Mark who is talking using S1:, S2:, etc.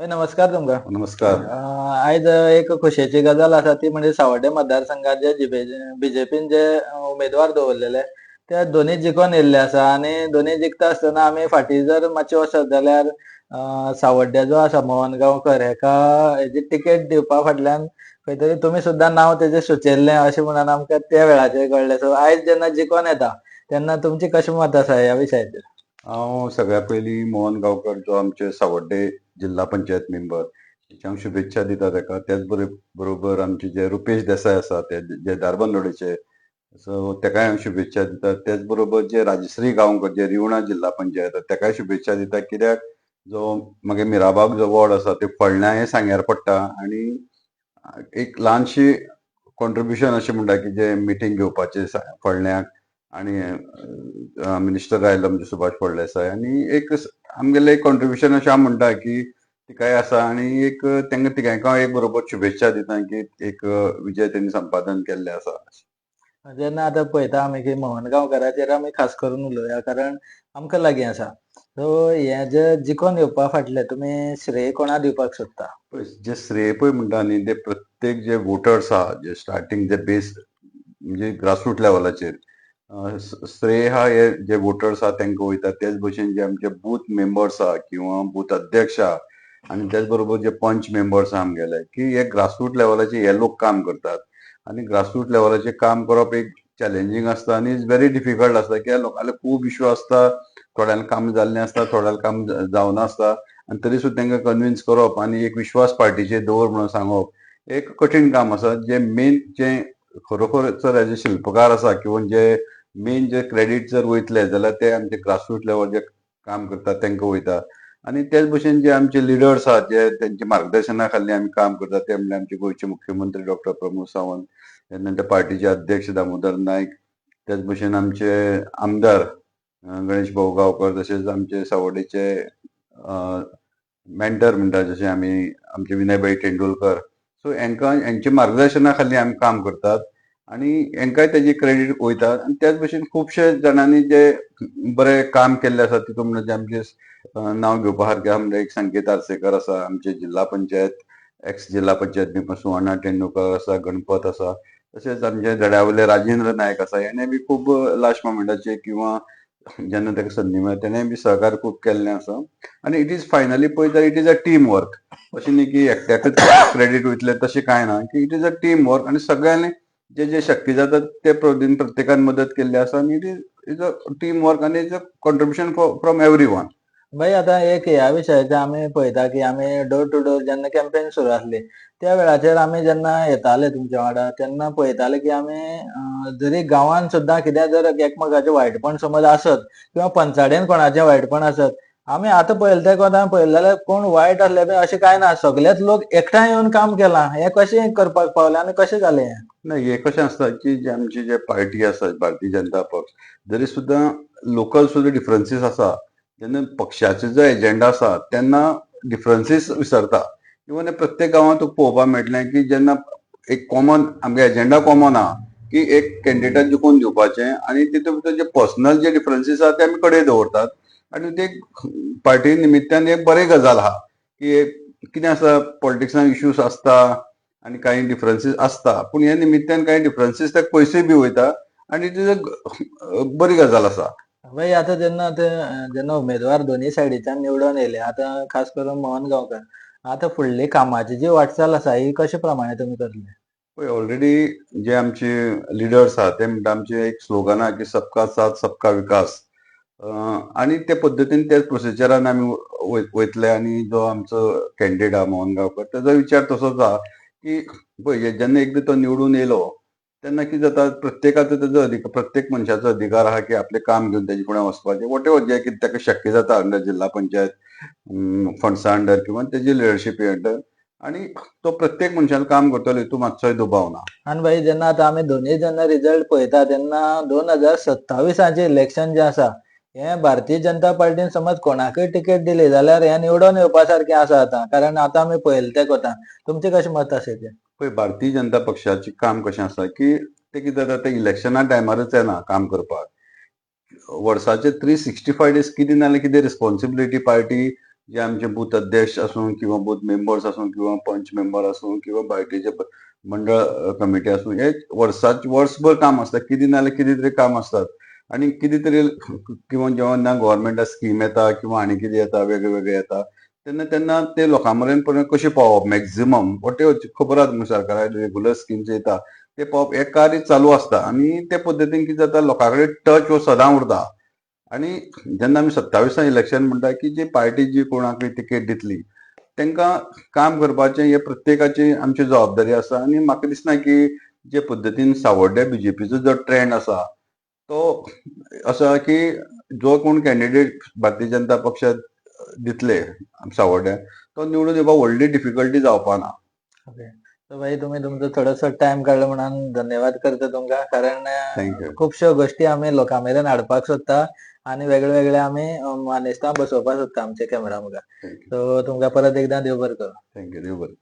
S1: नमस्कार तुमकां.
S2: नमस्कार.
S1: आयज एक खोशयेची गजाल आसा ती म्हणजे सावड्डे मतदारसंघात जे बीजेपीन जे उमेदवार दवरलेले ते दोनूय जिखून येयल्ले आसा आनी दोनूय जिखता आसतना आमी फाटीं जर मातशें वचत जाल्यार सावड्डे जो आसा मोहन गांवकर हेका हेजी तिकेट दिवपा फाटल्यान खंय तरी तुमी सुद्दां नांव तेजें सुचयल्लें अशें म्हणून आमकां त्या वेळाचेर कळ्ळें. सो आयज जेन्ना जिखून येता तेन्ना तुमची कशें मत आसा ह्या विशयाचेर
S2: हांव सगळ्या पयलीं मोहन गांवकर जो आमचे सावड्डे जिल्हा पंचायत मेंबर हेचे शुभेच्छा दिता ताका त्याच बरोबर आमचे जे रुपेश देसाय आसा ते जे धारबांदोडेचे सो तेकाय हांव शुभेच्छा दिता त्याच बरोबर जे राजश्री गांवकर जे रिवणा जिल्हा पंचायत तेकाय शुभेच्छा दिता कित्याक जो मागे मिराबाग जो वॉर्ड आसा ते फळण्या हे सांग्यार पडटा. आनी एक ल्हानशी कॉन्ट्रिब्युशन अशें म्हणटा की जे मिटींग घेवपाचे फळण्याक आनी मिनिस्टर आयलो आमचे सुभाष फळदेसाय आनी एक आमगेलें एक कॉन्ट्रिब्युशन अशें हांव म्हणटा की तिकाय आसा आनी एक तेंका तिगांयका एक बरोबर शुभेच्छा दिता की एक विजय तेंणी संपादन केल्ले आसा
S1: जेन्ना आतां पळयता आमी की मोहन गांवकराचेर आमी खास करून उलोवया कारण आमकां लागीं आसा. सो हे जे जिखून येवपा फाटले तुमी श्रेय कोणा दिवपाक सोदता?
S2: पळय जे श्रेय पळय म्हणटा न्ही ते प्रत्येक जे वोटर्स आहा जे स्टार्टींग जे बेस म्हणजे ग्रासरूट लेवलाचेर श्रेय हा हे जे वोटर्स आहा तांकां वयता तेच भशेन जे आमचे बूथ मेंबर्स आहा किंवा बूथ अध्यक्ष आहा आनी त्याच बरोबर जे पंच मेंबर्स आहा आमगेले की हे ग्रासरूट लेवलाचे हे लोक काम करतात. आनी ग्रासरूट लेवलाचेर काम करप एक चॅलेंजींग आसता आनी इज व्हेरी डिफिकल्ट आसता कित्याक लोकांना खूब इश्यू आसता थोड्यांना काम जाल्लें आसता थोड्यांना काम ज- जावना आसता आनी तरी सुद्दां तांकां कन्विन्स करप आनी एक विश्वास पार्टीचेर दवर म्हणून सांगप. एक कठीण काम आसा जे मेन जे खरोखर जे शिल्पकार आसा किंवा जे मेन जे क्रेडिट जर वयतले जाल्यार ते आमचे ग्रासरूट लेवल जे काम करतात तांकां वयता आनी तेच भशेन जे आमचे लिडर्स आहात जे तेंच्या मार्गदर्शना खाली आमी काम करतात ते म्हणजे आमचे गोंयचे मुख्यमंत्री डॉक्टर प्रमोद सावंत त्यानंतर पार्टीचे अध्यक्ष दामोदर नायक त्याच भशेन आमचे आमदार गणेश भाऊ गांवकर तशेंच आमचे सावड्डेचे मेंटर म्हणटा जशे आमी आमचे विनयभाई तेंडुलकर. सो हांकां हांच्या मार्गदर्शना खाली आमी काम करतात. आनी हांकांय तेजी क्रेडिट वयता आनी त्याच भशेन खुबशे जाणांनी जे बरे काम केल्ले आसा तितून म्हणजे आमचे अं, नांव घेवपा सारके आहा म्हणजे एक संकेत आर्सेकर आसा आमचे जिल्हा पंचायत एक्स जिल्हा पंचायत मेंबर सुवर्णा तेंडुलकर आसा गणपत आसा तशेंच आमचे धड्यावयले राजेंद्र नायक आसा हेणें बी खूब लास्ट मोमेंटाचेर किंवा जेन्ना ताका संदी मेळ्ळी तेणें बी सहकार खूब केल्लें आसा आनी इट इज फायनली पळयत जाल्यार it is a team work अशें न्ही की एकट्याकच क्रेडिट वयतलें तशें कांय ना की it is a team work आनी सगळ्यांनी जे जे शक्य जातात ते पद्दतीन प्रत्येकान मदत केल्ली आसा आनी it is is a team work आनी is a contribution from everyone
S1: भाई आतां एक ह्या विशयाचेर आमी पळयता की आमी डोर टू डोर जेन्ना कॅम्पेन सुरू आसली त्या वेळाचेर आमी जेन्ना येताले तुमच्या वांगडा तेन्ना पळयताले की आमी जरी गांवान सुद्दां कितें जर एकमेकाचें वायटपण समज आसत किंवा पंचाडेन कोणाचें वायटपण आसत आमी आतां पळयलें ते कोतां पळयलें जाल्यार कोण वायट आसले बी अशें कांय ना सगळेच लोक एकठांय येवन काम केलां. हें कशें करपाक पावलें आनी कशें जालें हें
S2: नाही हे कशें आसता की जे आमची जे पार्टी आसा भारतीय जनता पक्ष जरी सुद्दां लोकल सुद्दां डिफरन्सीस आसा जेन्ना पक्षाचो जो एजेंडा आसा तेन्ना डिफरन्सीस विसरता इवन प्रत्येक गांवांत तुका पळोवपाक मेळटलें की जेन्ना एक कॉमन आमगे एजेंडा कॉमन आहा की एक कॅन्डिडेट जिखून दिवपाचें आनी तितून भितर जे पर्सनल जे डिफरन्सीस आसा ते आमी कडेन दवरतात. आनी ते पार्टी निमित्यान एक बरी गजाल आहा की कितें आसा पॉलिटिक्सान इश्यूज आसता आनी कांय डिफरन्सीस आसता पूण हे निमित्यान कांय डिफरन्सीस ते पयसूय बी वयता आनी अ बरी गजाल आसा
S1: भाई आतां जेन्ना ते जेन्ना उमेदवार दोन्ही सायडीच्यान निवडून येयले आतां खास करून मोहन गांवकर आतां फुडली कामाची जी वाटचाल आसा ही कशे प्रमाणे तुमी करतले
S2: पळय ऑलरेडी जे आमचे लिडर्स आहा ते म्हणटा आमचे एक स्लोगन आहा की सबका साथ सबका विकास. आणि आनी ते पद्दतीन ते प्रोसिजरान आमी वयतले आनी जो आमचो कॅन्डिडेट आहा मोहन गांवकर ताजो विचार तसोच आहा की पळय जेन्ना एकदा तो निवडून येयलो तेन्ना कितें जाता प्रत्येकाचो तेजो अधिकार प्रत्येक मनशाचो अधिकार आहा की आपलें काम घेवन तेजे फुडें वचपाचें वॉट एवर जें कितें ताका शक्य जाता अंडर जिल्हा पंचायत फंड्सा अंडर किंवा तेजी लिडरशिपी अंडर. आनी तो प्रत्येक मनशान काम करतलो हितून मातसोय दुबाव ना
S1: आनी भाई जेन्ना आतां आमी दोनूय जेन्ना रिजल्ट पळयता तेन्ना दोन हजार सत्तावीसाचें इलेक्शन जें आसा हें भारतीय जनता पार्टीन समज कोणाकय तिकेट दिली जाल्यार हें निवडून येवपा सारकें आसा आतां. कारण आतां आमी पळयलें तें कोतां तुमचें कशें मत आसा
S2: पळय भारतीय जनता पक्षाचें काम कशें आसा की ते कितें जाता ते इलेक्शना टायमारूच येना काम करपाक. वर्साचे थ्री सिक्स्टी फाय डेज कितें ना जाल्यार कितें रिस्पॉन्सिबिलिटी पार्टी जे आमचे बूथ अध्यक्ष आसूं किंवा बूथ मेंबर्स आसूं किंवा पंच मेंबर आसूं किंवा बाकीचे मंडळ कमिटी आसूं हे वर्साचे वर्सभर काम आसता कितें ना जाल्यार कितें तरी काम आसतात आणि कितें तरी किंवा जेन्ना गव्हर्मेंटा स्कीम येता किंवा आनी कितें येता वेगळे वेगळे येता तेन्ना तेन्ना ते लोकां मेरेन पर्यंत कशें पावप मॅक्झिमम वॉट खबर आसा तुमकां सरकारा रेगुलर स्किम्स येता ते पावप हे कार्य चालू आसता आनी ते पद्दतीन कितें जाता लोकां कडेन टच हो सदां उरता आनी जेन्ना आमी सत्तावीसा इलेक्शन म्हणटा की जी पार्टी जी कोणाकय तिकेट दितली तांकां काम करपाचें हे प्रत्येकाची आमची जबाबदारी आसा आनी म्हाका दिसना की जे पद्दतीन सावड्ड्या बीजेपीचो जो ट्रेंड आसा तो असो की जो कोण कॅन्डिडेट भारतीय जनता पक्षात दितले सावड्ड्या तो निवडून येवपाक व्हडली डिफिकल्टी जावपा ना
S1: ओके भाई तुम्ही तुमचो थोडोसो टाइम काडलो म्हणून धन्यवाद करता तुमकां. कारण खुबश्यो गोष्टी आमी लोकां मेरेन हाडपाक सोदता आणि वेगळे वेगळे आमी अं, मानेस्तां बसोवपाक सोदता आमच्या कॅमेरा मुखार सो तुमकां परत एकदां देव बरें करूं.
S2: थँक्यू देव बरें